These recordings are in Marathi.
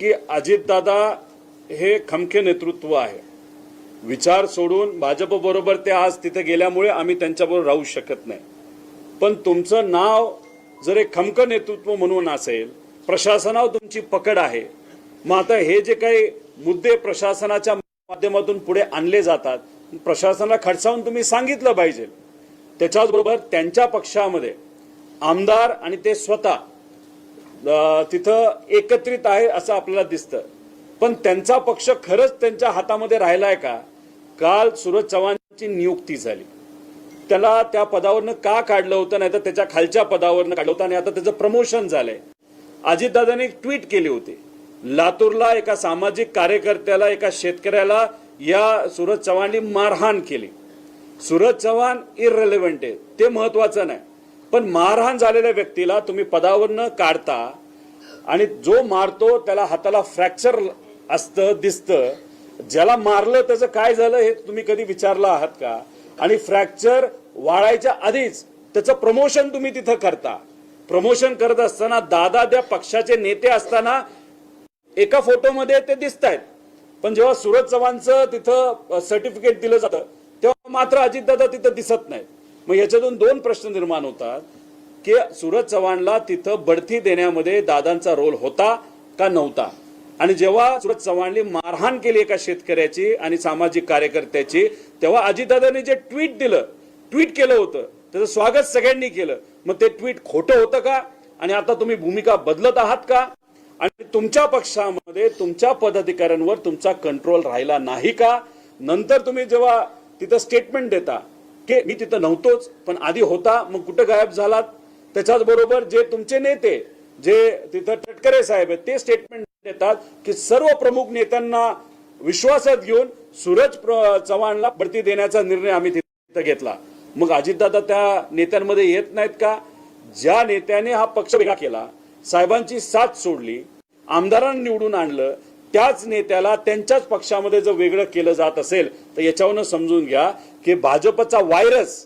की अजितदादा हे खमके नेतृत्व आहे. विचार सोडून भाजप बरोबर ते आज तिथे गेल्यामुळे आम्ही त्यांच्याबरोबर राहू शकत नाही. पण तुमचं नाव जर एक खमक नेतृत्व म्हणून असेल प्रशासनावर तुमची पकड आहे. मग आता हे जे काही मुद्दे प्रशासनाच्या माध्यमातून पुढे आणले जातात प्रशासनाला खडसावून तुम्ही सांगितलं पाहिजे. त्याच्याचबरोबर त्यांच्या पक्षामध्ये आमदार आणि ते स्वतः तिथं एकत्रित आहे असं आपल्याला दिसतं. पण त्यांचा पक्ष खरंच त्यांच्या हातामध्ये राहिलाय का? काल सूरज चव्हाणची नियुक्ती झाली. त्याला त्या पदावरनं का काढलं होतं? नाही तर त्याच्या खालच्या पदावरनं काढलं होतं आणि आता त्याचं प्रमोशन झालंय. अजितदादांनी एक ट्विट केली होती. लातूरला एका सामाजिक कार्यकर्त्याला एका शेतकऱ्याला या सूरज चव्हाणनी मारहाण केली. सूरज चव्हाण इररेलेव्हंट आहे. ते महत्वाचं नाही. पण मारहाण झालेल्या व्यक्तीला तुम्ही पदावरनं काढता आणि जो मारतो त्याला हाताला फ्रॅक्चर असतं दिसतं. ज्याला मारलं त्याचं काय झालं हे तुम्ही कधी विचारलं आहात का? आणि फ्रॅक्चर वाढायच्या आधीच त्याचं प्रमोशन तुम्ही तिथं करता. प्रमोशन करत असताना दादा त्या पक्षाचे नेते असताना एका फोटोमध्ये ते दिसत आहेत पण जेव्हा सूरज चव्हाणचं तिथं सर्टिफिकेट दिलं जातं तेव्हा मात्र अजितदादा तिथं दिसत नाहीत. मग याच्यातून दोन प्रश्न निर्माण होतात की सूरज चव्हाणला तिथं बढती देण्यामध्ये दादांचा रोल होता का नव्हता? आणि जेव्हा सूरज चव्हाणने मारहाण केली एका शेतकऱ्याची आणि सामाजिक कार्यकर्त्याची तेव्हा अजितदादांनी जे ट्विट दिलं ट्विट केलं होतं त्याचं स्वागत सगळ्यांनी केलं. मग ते ट्विट खोटं होतं का? आणि आता तुम्ही भूमिका बदलत आहात का? आणि तुमच्या पक्षामध्ये तुमच्या पदाधिकाऱ्यांवर तुमचा कंट्रोल राहिला नाही का? नंतर तुम्ही जेव्हा तिथं स्टेटमेंट देता की मी तिथं नव्हतोच पण आधी होता मग कुठं गायब झालात? त्याच्याच बरोबर जे तुमचे नेते जे तिथं टटकरे साहेब आहेत ते स्टेटमेंट देतात की सर्व प्रमुख नेत्यांना विश्वासात घेऊन सूरज चव्हाणला बढती देण्याचा निर्णय आम्ही तिथं घेतला. मग अजितदादा त्या नेत्यांमध्ये येत नाहीत का? ज्या नेत्याने हा पक्ष वेगळा केला साहेबांची साथ सोडली आमदारांना निवडून आणलं त्याच नेत्याला त्यांच्याच पक्षामध्ये जर वेगळं केलं जात असेल तर याच्यावरनं समजून घ्या की भाजपचा व्हायरस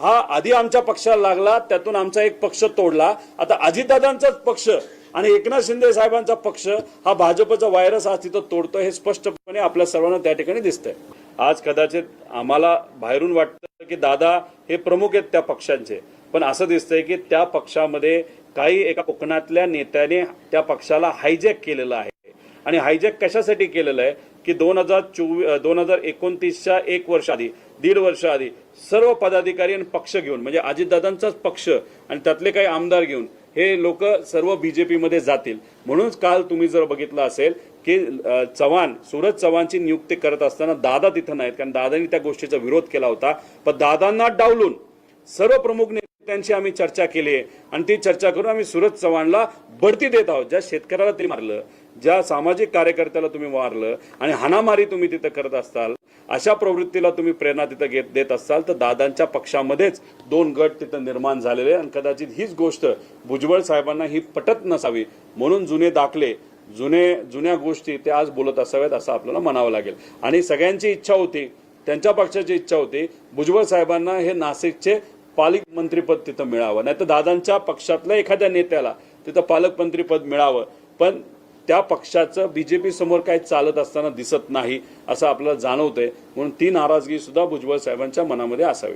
हा आधी आमच्या पक्षाला लागला त्यातून आमचा एक पक्ष तोडला. आता अजितदादांचाच पक्ष आणि एकनाथ शिंदे साहेबांचा पक्ष हा भाजपचा व्हायरस आज तिथं तोडतो हे स्पष्टपणे आपल्या सर्वांना त्या ठिकाणी दिसतंय. आज कदाचित आम्हाला बाहेरून वाटतं की दादा हे प्रमुख आहेत त्या पक्षांचे पण असं दिसतंय की त्या पक्षामध्ये काही एका कोकणातल्या नेत्याने त्या पक्षाला हायजॅक केलेलं आहे. आणि हायजॅक कशासाठी केलेलं आहे की दोन हजार चोवीस दोन हजार एकोणतीसच्या एक वर्ष आधी दीड वर्ष आधी सर्व पदाधिकारी आणि पक्ष घेऊन म्हणजे अजितदादांचाच पक्ष आणि त्यातले काही आमदार घेऊन हे लोक सर्व बीजेपीमध्ये जातील. म्हणूनच काल तुम्ही जर बघितलं असेल की चव्हाण सूरज चव्हाणची नियुक्ती करत असताना दादा तिथं नाहीत कारण दादांनी त्या गोष्टीचा विरोध केला होता. पण दादांना डावलून सर्व प्रमुख त्यांची आम्ही चर्चा केली आहे. आणि ती चर्चा करून आम्ही सूरज चव्हाणला बढती देत आहोत. ज्या शेतकऱ्याला तरी मारलं ज्या सामाजिक कार्यकर्त्याला तुम्ही मारलं आणि हाणामारी तुम्ही तिथं करत असाल अशा प्रवृत्तीला तुम्ही प्रेरणा तिथं घेत देत असाल तर दादांच्या पक्षामध्येच दोन गट तिथं निर्माण झालेले आणि कदाचित हीच गोष्ट भुजबळ साहेबांना ही पटत नसावी. म्हणून जुने दाखले जुने जुन्या गोष्टी ते आज बोलत असाव्यात असं आपल्याला म्हणावं लागेल. आणि सगळ्यांची इच्छा होती त्यांच्या पक्षाची इच्छा होती भुजबळ साहेबांना हे नाशिकचे पालक मंत्रीपद तिथं मिळावं. नाही तर दादांच्या पक्षातल्या एखाद्या नेत्याला तिथं पालकमंत्रीपद मिळावं. पण त्या पक्षाचं बीजेपी समोर काही चालत असताना दिसत नाही असं आपल्याला जाणवतंय. म्हणून ती नाराजगी सुद्धा भुजबळ साहेबांच्या मनामध्ये असावी.